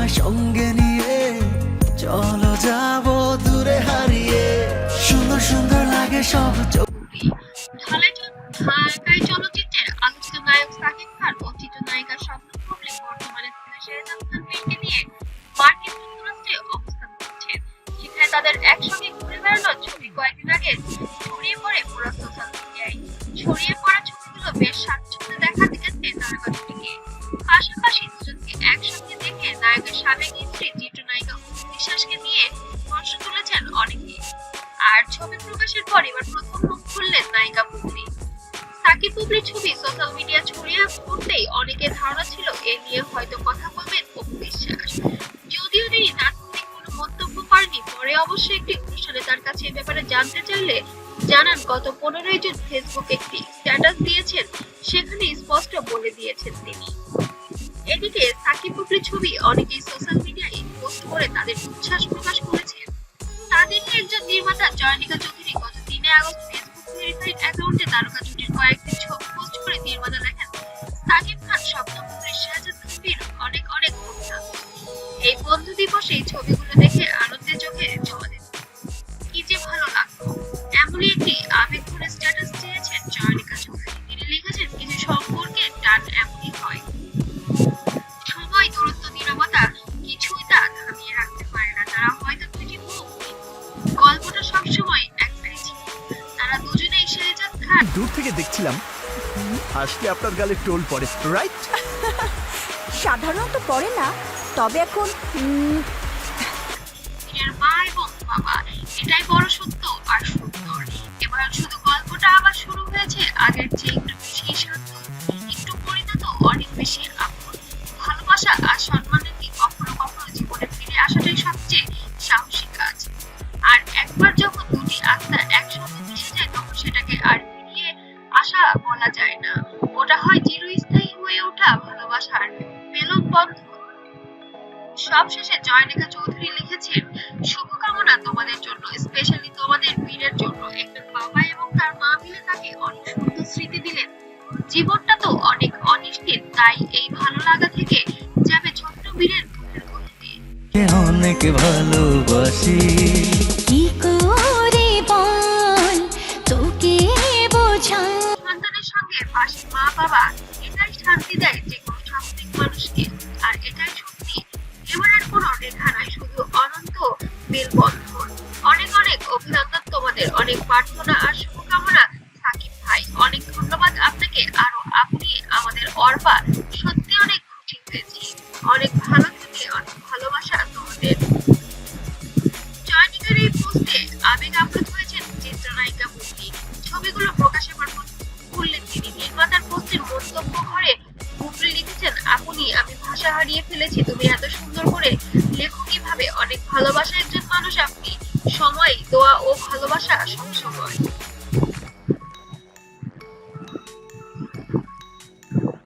আমায় সঙ্গে নিয়ে চলো যাব দূরে হারিয়ে। সুন্দর সুন্দর লাগে সব চোখ। ঢালাই চলচ্চিত্রের আলোচিত নায়ক সাকিব খান ও চিত্রনায়িকা স্বপ্ন মেয়েকে নিয়ে মার্কিন যুক্তরাষ্ট্রে অবস্থান করছেন। সেখানে তাদের একসঙ্গে ঘুরে বেড়ানোর ছবি কয়েকদিন আগে ছড়িয়ে পড়ে পুরো সোশ্যাল ছড়িয়ে পড়া ছবিগুলো বেশ স্বাচ্ছন্দ্যে দেখা গেছে তারকা দুটিকে পাশাপাশি নায়কের সাবেক স্ত্রী উপি বিশ্বাসকে নিয়ে প্রশ্ন তুলেছেন অনেকে। আর ছবি প্রকাশের পর এবার প্রথম মুখ খুললেন নায়িকা বুবলি সাকিব বুবলির ছবি সোশ্যাল মিডিয়া ছড়িয়ে পড়তেই অনেকের ধারণা ছিল এ নিয়ে হয়তো কথা বলবেন অপু বিশ্বাস। যদিও তিনি তাৎক্ষণিক কোনো মন্তব্য করেনি পরে অবশ্য একটি অনুষ্ঠানে তার কাছে এ ব্যাপারে জানতে চাইলে জানান, গত পনেরোই জুন ফেসবুক একটি স্ট্যাটাস দিয়েছেন সেখানে স্পষ্ট বলে দিয়েছেন তিনি। সাকিব ছবি অনেকেই সোশ্যাল মিডিয়ায় পোস্ট করে তাদের উচ্ছ্বাস প্রকাশ করেছেন। তাদেরই একজন নির্মাতা জয়নিকা চৌধুরী গত তিনে আগস্ট ফেসবুক ভেরিফাইড অ্যাকাউন্টে তারকা জুটির কয়েকটি ছবি পোস্ট করে নির্মাতা লেখেন সাকিব খান সপ্তম পুত্রের শাহজাদ অনেক অনেক ভক্তা এই বন্ধু দিবসে এই ছবিগুলো দেখে তারা দুজনেই শেহজাদ খান। দূর থেকে দেখছিলাম। আপনার গালে টোল পড়ে রাইট সাধারণত পড়ে না তবে এখন উম, নিজের মা এবং বাবা এটাই বড় সত্য আর সুন্দর। এবার শুধু গল্পটা আবার শুরু হয়েছে আগের চেয়ে একটু বেশি শান্ত একটু পরিণত অনেক বেশি আপন। ভালোবাসা আর সম্মানের কি কখনো কখনো জীবনে ফিরে আসাটাই সবচেয়ে সাহসী কাজ। আর একবার যখন আসা বলা যায় না। ওটা হয় চিরস্থায়ী হয়ে ওঠা ভালোবাসার মেলন বন্ধন সবশেষে জয়নিকা চৌধুরী লিখেছেন, শুভকামনা তোমাদের জন্য স্পেশালি তোমাদের বীরের জন্য। একজন বাবা এবং তার মা মিলে তাকে অনেক সুন্দর স্মৃতি দিলেন। জীবনটা তো অনেক অনিশ্চিত, তাই এই ভালো লাগা থেকে যাবে ছোট্ট বীরের অনেক ভালোবাসি। পাশে মা বাবা, এটাই শান্তি দেয় যে কোনো স্বাভাবিক মানুষকে। আর এটাই সত্যি। এবার আর কোনো রেখা নাই, শুধু অনন্ত মেলবন্ধন। অনেক অনেক অভিনন্দন তোমাদের, অনেক প্রার্থনা আর শুভকামনা। সাকিব ভাই, অনেক ধন্যবাদ আপনাকে। আরও আপনি আমাদের অর্পা সত্যি অনেক খুশি হয়েছি। অনেক ভালো থেকে, অনেক ভালোবাসা তোমাদের। জয়নিকার এই পোস্টে ভাষা হারিয়ে ফেলেছি। তুমি এত সুন্দর করে লেখো কীভাবে? অনেক ভালোবাসা একজন মানুষ। আপনি সময়, দোয়া ও ভালোবাসা সবসময়।